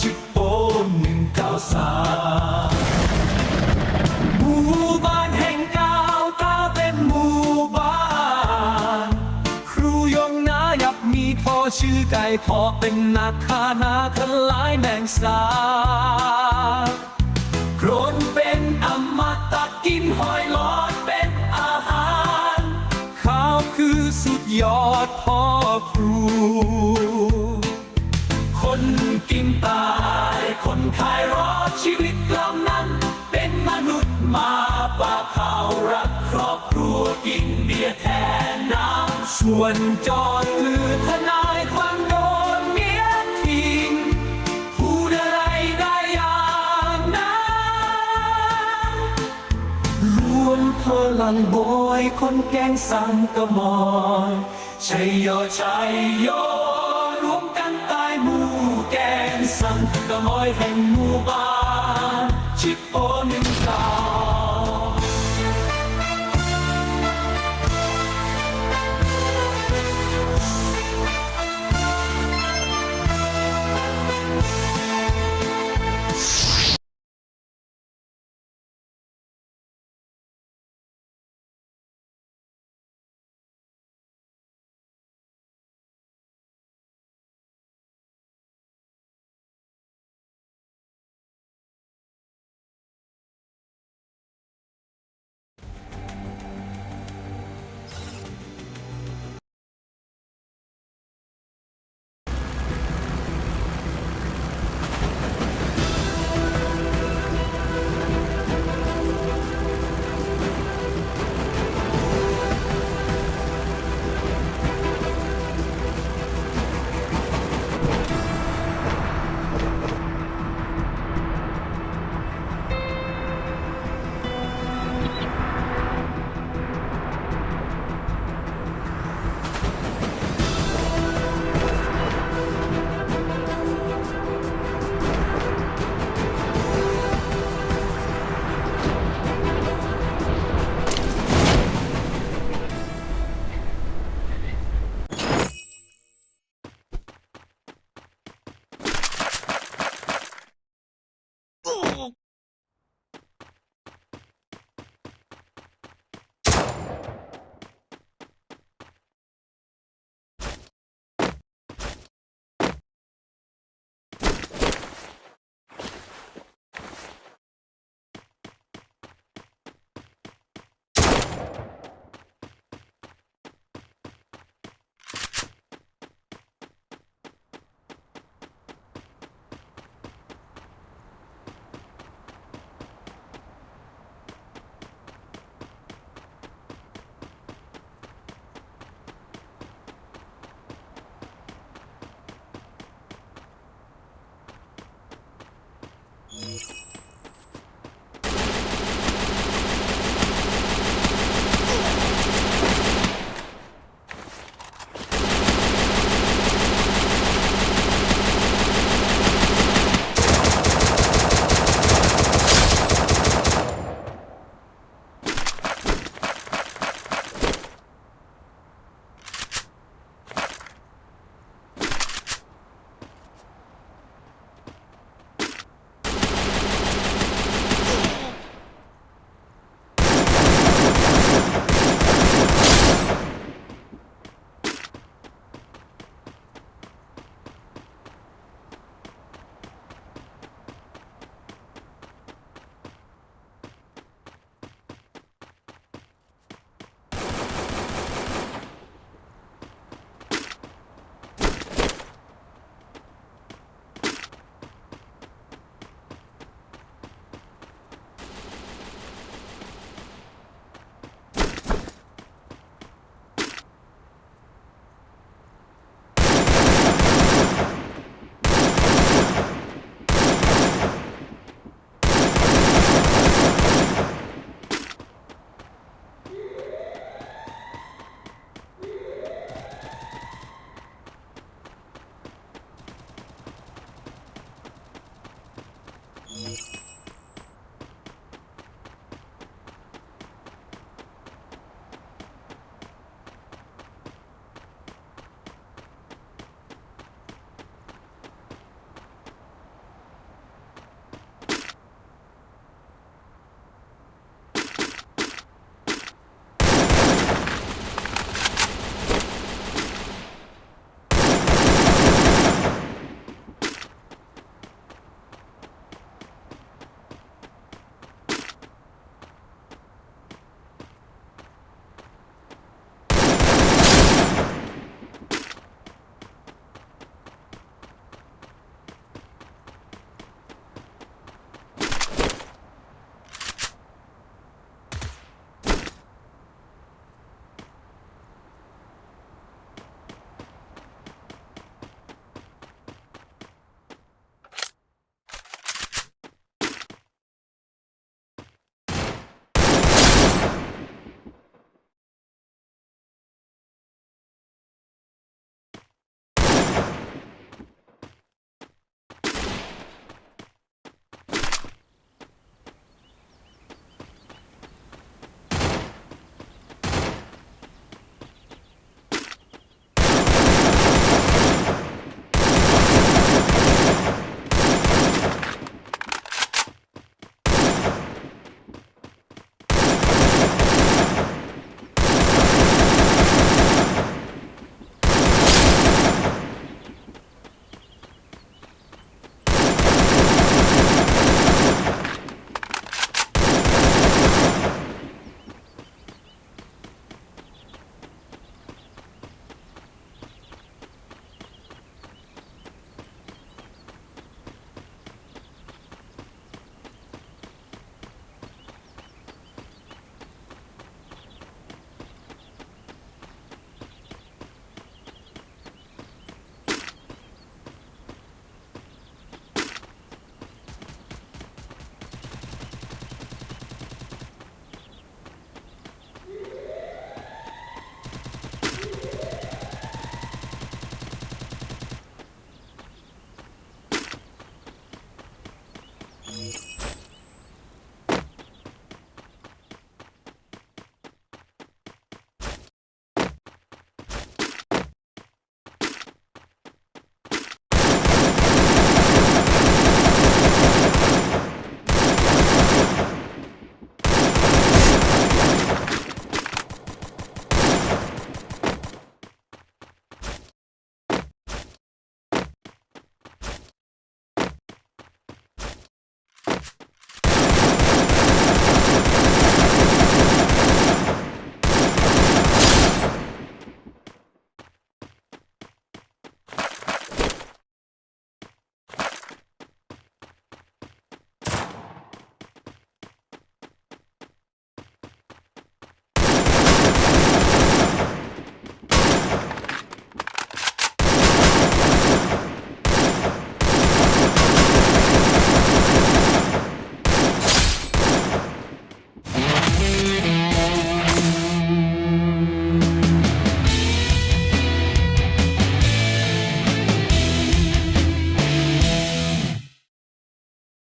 ชิโปหนึ่งเก้าสามหมู่บ้านแห่งก้าตาเป็นหมู่บ้าน ครูยงนายับมีพ่อชื่อไก่พ่อเป็นนักฆ่านาทลายแมงสาโครนเป็นอมตะกินหอยหลอดเป็นอาหาร ข้าวคือสุดยอดพ่อครู คนขายรอชีวิตเหล่านั้น เป็นมนุษย์มาปาเผารักครอบครัวกินเบียร์แทนน้ำส่วนจอดคือทนายความโดนเมียทิ้งพูดอะไรได้อย่างนั้นรวมพลังโบยคนแกงสังกะมอยชัยโยชัยโย งสังกะมอยแห่งหมู่บ้านชิปโอนึ่งเก้า